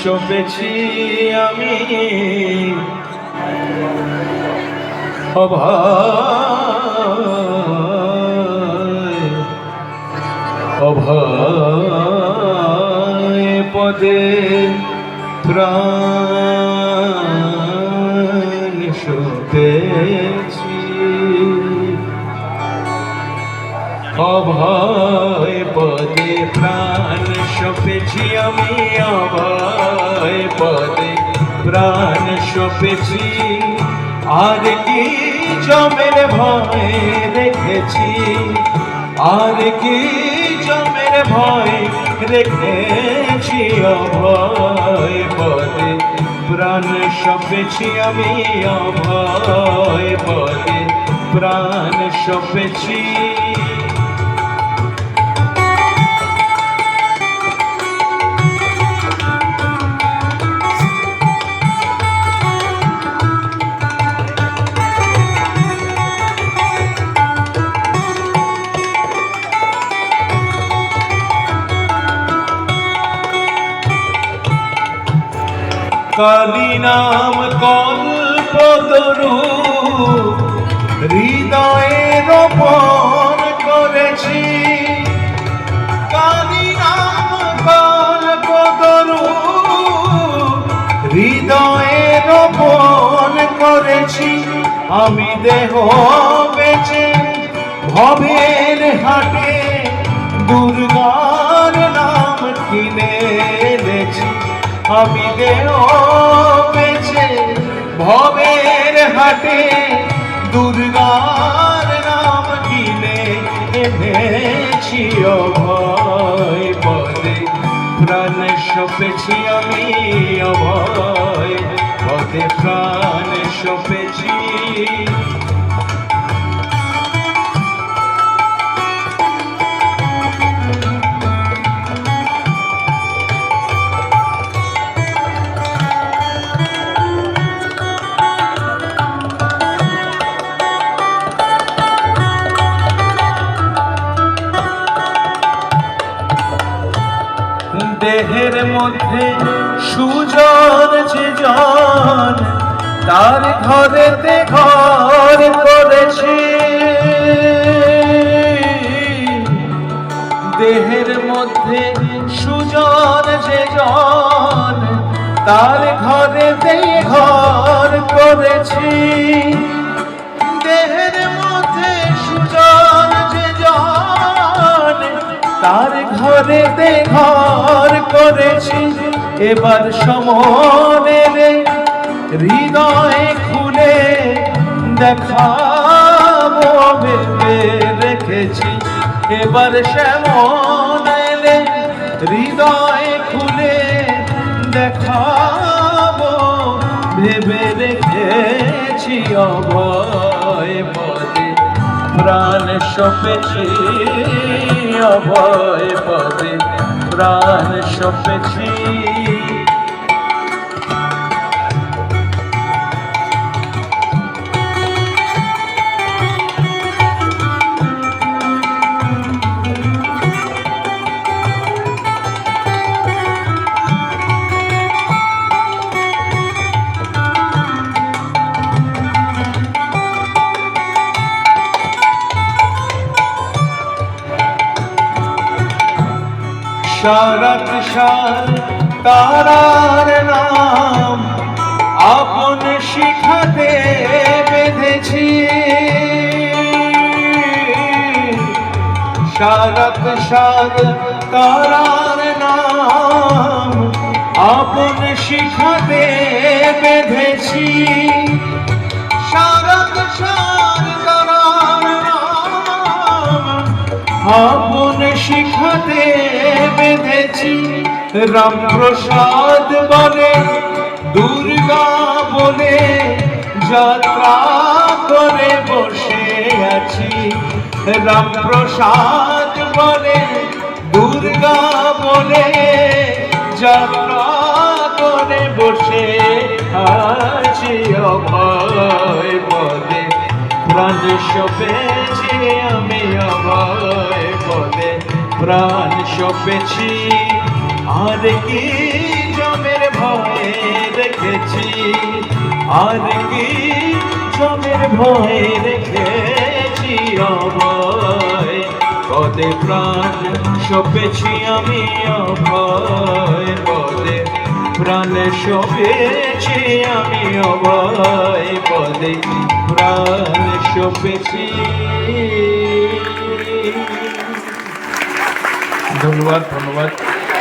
সপেছি আমি। অভয় অভয় পদে প্রাণ সপেছি। অভয় পদে প্রাণ, সপেছি আমি অভয় পদে প্রাণ, সপেছি। আর কি জমের ভয় রেখেছি? আর কি জমের ভয় রেখেছি অভয় পদে প্রাণ, সপেছি আমি অভয় পদে প্রাণ, সপেছি। কালী নাম কল্পতরু হৃদয়ে রোপণ করেছি কালী নাম কল্পতরু হৃদয়ে রোপণ করেছি আমি দেহ বেচে ভবের হাটে দুর্গার নাম কিনে। আমি দেহ বেছে ভবের হাটে দুর্গার নাম কিনে এনেছি অভয় পদে প্রাণ সপেছি আমি অভয় পদে প্রাণ সপেছি মধ্যে সুজন যে জন তার ঘরেতে ঘর করেছি। দেহের মধ্যে সুজন যে জন তার ঘরেতে ঘর করেছি। দেহের মধ্যে সুজন যে জন তার ঘরে ঘর করেছি, এবার সমনে হৃদয় খুলে দেখাবো রেখেছি। এবার শ্যামনে হৃদয় খুলে দেখাবো ভেবে রেখেছি অভয় প্রাণ সপেছি অভয় পদে। প্রাণ সপেছি শরৎ সার, তারার নাম আপন শিখাতে বেঁধেছি। শরৎ সার, তারার নাম আপন শিখাতে বেঁধেছি। শরৎ সার আপন শিখাতে বেঁধেছি, রামপ্রসাদ বলে দুর্গা বলে যাত্রা করে বসে আছি। রামপ্রসাদ বলে দুর্গা বলে যাত্রা করে বসে আছি অভয় প্রাণ সপেছি আমি অভয় পদে প্রাণ সপেছি আর কি জমের ভয়ে রেখেছি আর কি জমের ভয়ে রেখেছি অভয় পদে প্রাণ সপেছি আমি অভয় পদে প্রাণ শোভেছি আমি অভয় পদে। প্রাণ শোভেছি। ধন্যবাদ ধন্যবাদ।